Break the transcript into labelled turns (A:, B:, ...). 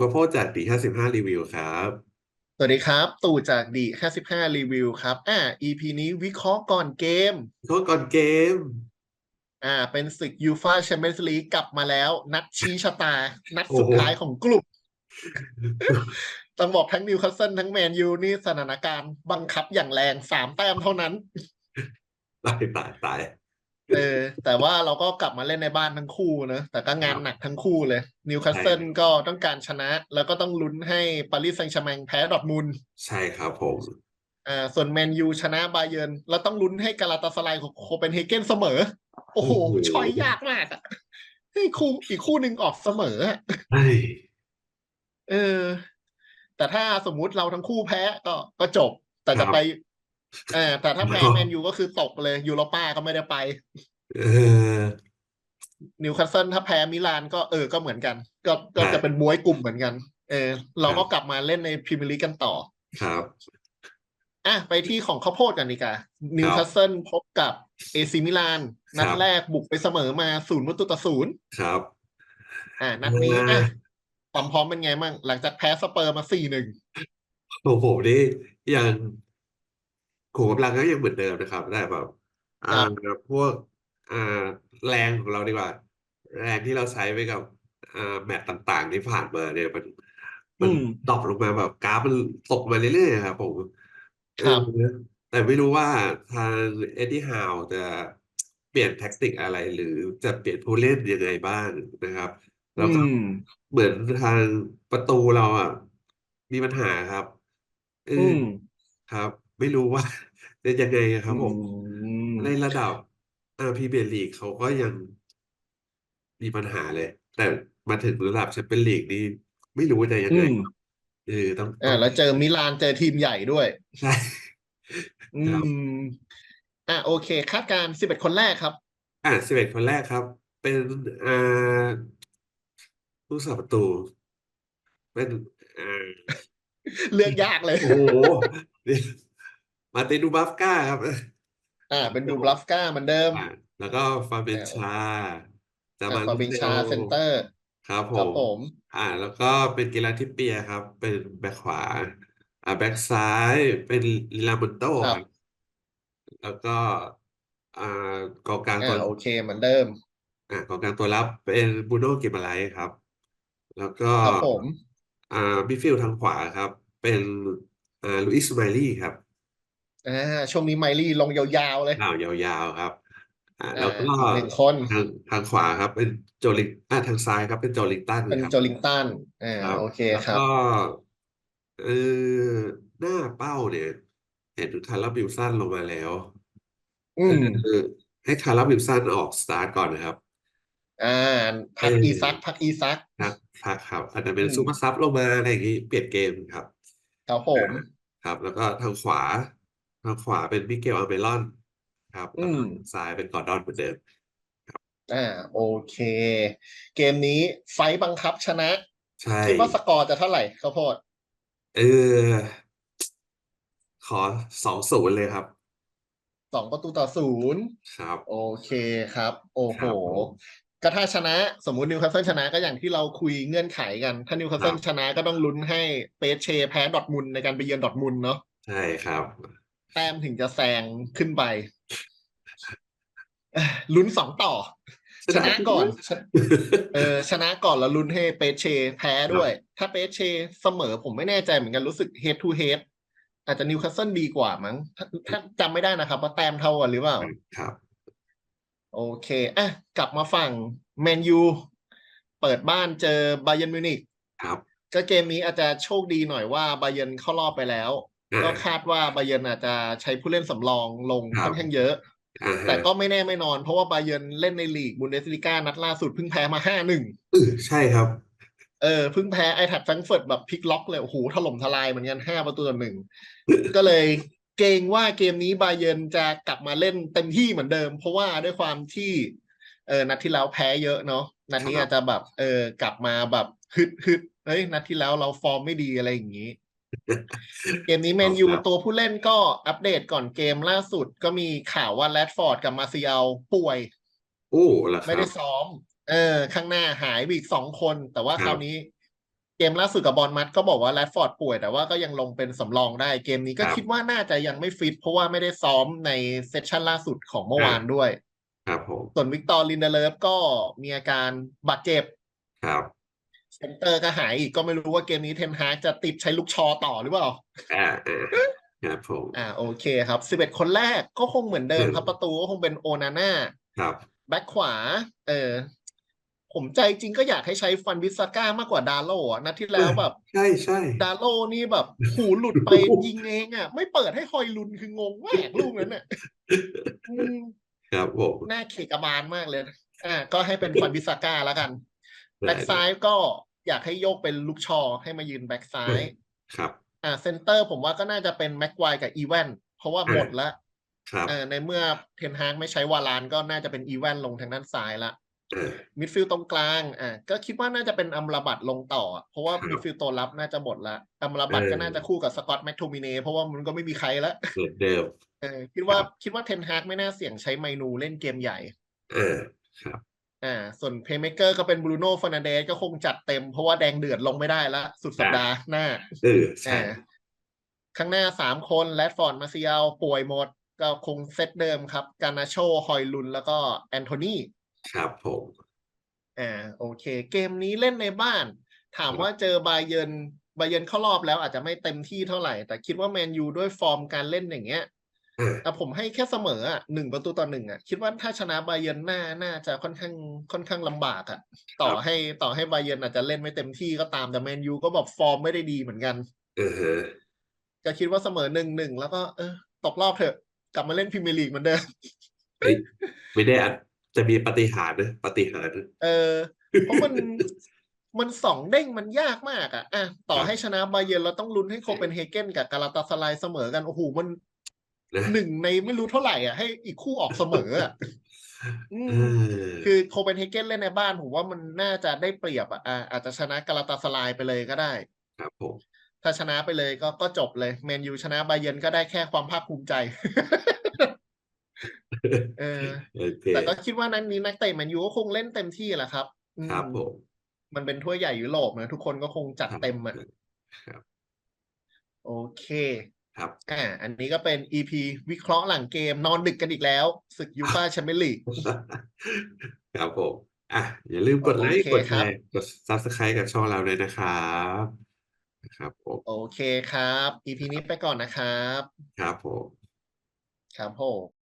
A: ข้าวโพดจากดีห้าสิบห้ารีวิวครับ
B: สวัสดีครับ ตู่จากดี55รีวิวครับอ่า EP นี้วิเคราะห์ก่อนเกม
A: ก็ก่อนเกม
B: อ่า เป็นศึกยูฟาแชมเปี้ยนส์ลีกกลับมาแล้ว นัดชี้ชะตา นัด
A: โอ้โห
B: สุดท้ายของกลุ่มต้องบอกทั้งนิวคาสเซิลทั้งแมนยูนี่สถานการณ์บังคับอย่างแรงสามแต้มเท่านั้น
A: ตายตายตาย
B: เออ แต่ว่าเราก็กลับมาเล่นในบ้านทั้งคู่นะแต่ก็งานหนักทั้งคู่เลย นิวคาสเซิลก็ต้องการชนะ แล้วก็ต้องลุ้นให้ปารีสแซงต์แชร์แมงแพ้ดอร์ทมุนด์
A: ใช่ครับผม
B: อ่าส่วนแมนยูชนะบาเยิร์นแล้วต้องลุ้นให้กาลาตาสไลายของโคเปนเฮเกนเสมอ โอ้โหชอยยากมากอะให้คู่อีกคู่หนึ่งออกเสมออะ
A: เอ้ย
B: เออ แต่ถ้าสมมุติเราทั้งคู่แพ้ก็ก็จบ แต่จะไป เออแต่ถ้าแพ้แมนยูก็คือตกเลยยูโรป้าก็ไม่ได้ไป
A: เออ
B: นิวคาสเซิลถ้าแพ้มิลานก็เออก็เหมือนกัน ก็ก็จะเป็นบวยกลุ่มเหมือนกัน เออ เราก็กลับมาเล่นในพรีเมียร์ลีกกันต่อ
A: ครับ
B: อะไปที่ของข้าวโพดกันดีกว่านิวคาสเซิลพบกับเอซิมิลานนัด
A: ครับ
B: แรกบุกไปเสมอมาศูนย์ประตูต่อศูนย์
A: ครับ
B: อะนัดนี้
A: อ่า
B: อะความพร้อมเป็นไงมั่งหลังจากแพ้สเปอร์มาสี่หนึ่ง
A: โอ้โหนี่ยัง ขุมกำลังก็ยังเหมือนเดิมนะครับแต่แบบอ่าพวกอ่าแรงของเราดีกว่า แรงที่เราใช้ไปกับอ่าแมตช์ต่างๆ ที่ผ่านมาเนี่ยมันมันดรอปลงมาแบบกราฟมันตกมาเรื่อยๆครับผม
B: ครับ
A: เออแต่ไม่รู้ว่าทางเอ็ดดี้ฮาวจะเปลี่ยนแท็กติกอะไร หรือจะเปลี่ยนผู้เล่นยังไงบ้างนะครับแล้วก็
B: อืม
A: เหมือนทางประตูเราอะ มีปัญหาครับเอ
B: อื
A: อ
B: ม
A: ครับ ไม่รู้ว่าจะยังไงครับผม
B: อืม
A: ในระดับอ่าพรีเมียร์ลีกเขาก็ยังมีปัญหาเลย แต่มาถึงระดับแชมเปี้ยนลีกนี่ไม่รู้ว่าจะยัง
B: อื
A: ไง
B: ม
A: เออต้อง
B: อ่าแล้วเจอมิลานเจอทีมใหญ่ด้วย
A: ใช่
B: อื
A: ครับ
B: ม อะโอเค คาดการสิบเอ็ดคนแรกครับ
A: อ่าสิบเอ็ดคนแรกครับ เป็นอ่าผู้สาประตู เป็นอ่า
B: เลือกยากเลย
A: โอ้โหนี่ มาร์ตินดูบัฟก้าครับ
B: อ่า เป็นดูบลัฟก้าเหมือนเดิม
A: อ่าแล้วก็ฟาเบนชาจา
B: อ่า
A: มัน
B: ฟาบินชา
A: เซล
B: เซนเตอร์
A: ครับผ
B: ครับ
A: ม
B: ผม
A: อ่า แล้วก็เป็นกีฬาทิปเปียครับ เป็นแบ็คขวา อ่าแบ็คซ้ายเป็นลิลามุนโต
B: ค
A: ค
B: รั
A: รับบแล้วก็ อ่ากองกลาง
B: อ่า
A: ตัว
B: โอเคเหมือนเดิม
A: อ่ากองกลางตัวรับเป็นบูโน่กิมาไลส์ครับ แล้วก็
B: ครับผม
A: อ่ามิดฟิลด์ทางขวาครับ เป็นอ่าลุอิสมาลีครับ
B: อ่าช่วงนี้ไมลี่ลงยาวๆเลย
A: อ้าวยาวๆครับ อ่า
B: อ่า
A: แล้วก็
B: อีกหนึ่งคน
A: ทางทางขวาครับ เป็นโจลิงอ่าทางซ้ายครับเป็นโจลิงตัน
B: เป็น
A: ครับ
B: โจลิงตันอ่า
A: ครับ
B: โอเค
A: แล้ว
B: ครับ
A: ก็เออหน้าเป้าเนี่ย เห็นคาร์ลบิลสันลงมาแล้ว
B: อืม
A: เออให้คาร์ลบิลสันออกสตาร์ทก่อนนะครับ
B: อ่าพัก
A: เออ
B: อีซักพักอีซัก
A: ครับพักครับอาจจะเป็น
B: อืม
A: ซูเปอร์ซับลงมาอะไรอย่างนี้เปลี่ยนเกมครับ
B: ครับผม
A: ครับ แล้วก็ทางขวา ทางขวาเป็นมิเกลอาเมรอนครับ
B: อื
A: แล้ว
B: ม
A: ก็ซ้ายเป็นกอร์ดอนเหมือนเดิม
B: อ่าโอเค เกมนี้ไฟต์บังคับชนะ
A: ใช่
B: คิดว่าสกอร์จะเท่าไหร่ข้าวโพด
A: เออ ขอสองศูนย์เลยครับ
B: สองประตูต่อศูนย์
A: ครับ
B: โอเคครับ โอ้โห
A: ครับผม
B: ก็ถ้าชนะสมมุตินิวคาสเซิลชนะก็อย่างที่เราคุยเงื่อนไขกัน ถ้านิวคาสเซิล
A: ครับ
B: ชนะก็ต้องลุ้นให้เปเชแพ้ดอร์ทมุนด์ในการไปเยือนดอร์ทมุนด์เนาะ
A: ใช่ครับ
B: แต้มถึงจะแซงขึ้นไปเอ้ยลุ้นสองต่อ ชนะก่อนชนะเออชนะก่อนแล้วลุ้นให้เปเช แพ้ด้วย ถ้าเปเชเสมอผมไม่แน่ใจเหมือนกันรู้สึก head to head อาจจะนิวคาสเซิลดีกว่ามั้งถ้าถ้าจำไม่ได้นะครับ ว่าแต้มเท่ากันหรือเปล่า
A: ครับ
B: โอเคอะกลับมาฝั่งแมนยูเปิดบ้านเจอบาเยิร์นมิวนิก
A: ครับ
B: ก็เกมนี้อาจจะโชคดีหน่อยว่าบาเยิร์นเข้ารอบไปแล้ว
A: อ่า
B: ก็คาดว่าบาเยิร์นอาจจะใช้ผู้เล่นสำรองลง
A: ครับ
B: ค่อนข้างเยอะ
A: อ่าฮะ
B: แต่ก็ไม่แน่ไม่นอน เพราะว่าบาเยิร์นเล่นในลีกบุนเดสลิก้านัดล่าสุดเพิ่งแพ้มาห้าหนึ่ง
A: เออใช่ครับ
B: เออเพิ่งแพ้ไอทัดแฟรงก์เฟิร์ตแบบพลิกล็อกเลยโอ้โหถล่มทลายเหมือนกันห้าประตูต่อหนึ่งก็เลยเกรงว่าเกมนี้บาเยิร์นจะกลับมาเล่นเต็มที่เหมือนเดิม เพราะว่าด้วยความที่เออนัดที่แล้วแพ้เยอะเนาะนัดนี้
A: ครับ
B: อาจจะแบบ เออกลับมาแบบฮึดฮึดเฮ้ยนัดที่แล้วเราฟอร์มไม่ดีอะไรอย่างนี้ เกมนี้แมนยู
A: ครับ
B: ตัวผู้เล่นก็อัปเดตก่อนเกมล่าสุดก็มีข่าวว่าแรดฟอร์ดกับมาซิเอลป่วย
A: โอ้เหรอค
B: ไม่
A: รั
B: ได้
A: บ
B: ซ้อม เออ ข้างหน้าหายไปอีกสองคน แต่ว่า
A: ครับ
B: คราวนี้เกมล่าสุดกับบอลมัดก็บอกว่าแรดฟอร์ดป่วย แต่ว่าก็ยังลงเป็นสำรองได้ เกมนี้ก็
A: ครับ
B: คิดว่าน่าจะยังไม่ฟิต เพราะว่าไม่ได้ซ้อมในเซสชันล่าสุดของเมื่อวานด้วย
A: ครับผม
B: ส่วนวิกตอร์ลินเดเลฟก็มีอาการบาดเจ็บ
A: ครับ
B: เซนเตอร์ก็หายอีกก็ไม่รู้ว่าเกมนี้เทนฮากจะติดใช้ลูกชอต่อหรือเปล่า
A: อ่าอ่าครับผม
B: อ่าโอเคครับสิบเอ็ดคนแรกก็คงเหมือนเดิม
A: เออ
B: ครับประตูก็คงเป็นโอนาน่า
A: ครับ
B: แบ็คขวา เออ ผมใจจริงก็อยากให้ใช้ฟันวิสก้ามากกว่าดาโลอะนัดที่แล้วแบบ
A: ใช่ใช่
B: ดาโลนี่แบบหูหลุดไปยิงเองอะ ไม่เปิดให้ฮอยลุนคืองงมากลูกนั้นอะอืม
A: ครับผม
B: หน้าเขกบาลมากเลยอ่าก็ให้เป็นฟันวิสก้าแล้วกัน แบ็กซ้ายก็อยากให้โยกเป็นลูกชอให้มายืนแบ็กซ้าย
A: ครับ
B: อ่าเซนเตอร์ผมว่าก็น่าจะเป็นแม็กควายกับอีแวนเพราะว่าหมดแล้ว
A: ครับ
B: เออในเมื่อเทนฮากไม่ใช้วาลานก็น่าจะเป็นอีแวนลงทางด้านซ้ายละ
A: เออ
B: มิดฟิลด์ตรงกลางอ่าก็คิดว่าน่าจะเป็นอัมราบัตลงต่อ เพราะว่า
A: ครับ
B: มิดฟิลด์ตัวรับน่าจะหมดละอัมราบัต
A: เออ
B: ก็น่าจะคู่กับสกอตแมคโทมิเนเพราะว่ามันก็ไม่มีใครละ
A: เหมือนเดิม
B: เออคิดว่า
A: ครับ
B: คิดว่าเทนฮากไม่น่าเสี่ยงใช้ไมนูเล่นเกมใหญ่
A: เออครับ
B: อ่าส่วนเพย์เมเกอร์ก็เป็นบรูโน่ฟ r น a เดสก็คงจัดเต็มเพราะว่าแดงเดือดลงไม่ได้ละสุดสัปดาห์หน้า
A: เออใช่
B: อ่าข้างหน้าสามคนแรดฟอร์ดมาซิเอลป่วยหมด ก็คงเซตเดิมครับ กานาโชฮอยลุน แล้วก็แอนโทนี
A: ครับผม
B: อ่าโอเค เกมนี้เล่นในบ้าน ถามว่าเจอบาเยิร์นบาเยิร์นเข้ารอบแล้วอาจจะไม่เต็มที่เท่าไหร่ แต่คิดว่าแมนยูด้วยฟอร์มการเล่นอย่างเงี้ย
A: เออ
B: แต่ผมให้แค่เสมออะหนึ่งประตูต่อหนึ่งอะ คิดว่าถ้าชนะบาเยิร์นน่าน่าจะค่อนข้างค่อนข้างลำบากอะ ต่อให้ต่อให้บาเยิร์นอาจจะเล่นไม่เต็มที่ก็ตามแต่แมนยูก็แบบฟอร์มไม่ได้ดีเหมือนกัน
A: เออฮะ
B: ก็คิดว่าเสมอหนึ่งหนึ่งแล้วก็เออตกรอบเถอะ กลับมาเล่นพรีเมียร์ลีกเหมือนเดิม
A: เฮ้ยไม่ได้อะจะมีปาฏิหาริย์นะปาฏิหาริย์นะ
B: เออเพราะมันมันสองเด้งมันยากมากอะอะต่อ
A: ครับ
B: ให้ชนะบาเยิร์นเราต้องลุ้นให้โคเปนเฮเกนกับกาลาตาสลายเสมอกันโอ้โหมัน
A: นะ
B: หนึ่งในไม่รู้เท่าไหร่อะให้อีกคู่ออกเสมออะอื
A: เอ
B: ม
A: อ
B: คือโคเปนเฮเกนเล่นในบ้านผมว่ามันน่าจะได้เปรียบอะอะอาจจะชนะกาลาตาสลายไปเลยก็ได้
A: ครับผม
B: ถ้าชนะไปเลยก็ก็จบเลยแมนยูชนะบาเยิร์นก็ได้แค่ความภาคภูมิใจเออ
A: โอเค
B: แต่ก็คิดว่านั้นนี้นักเตะแมนยูก็คงเล่นเต็มที่แหละครับอืม
A: ครับผม
B: มันเป็นถ้วยใหญ่ยุโรปนะทุกคนก็คงจัดเต็มอะ
A: ครับ
B: โอเค
A: ครับ
B: อ่าอันนี้ก็เป็น EP วิเคราะห์หลังเกมนอนดึกกันอีกแล้วศึกยูฟาแชมเปี้ยนลีก
A: ครับผมอะอย่าลืมกดไลค์
B: โอเค
A: กดแช
B: ครับ
A: ร์กด Subscribe กับช่องเราเลยนะครับนะครับผม
B: โอเคครับ EP นี้ไปก่อนนะครับ
A: ครับผม
B: ครับผม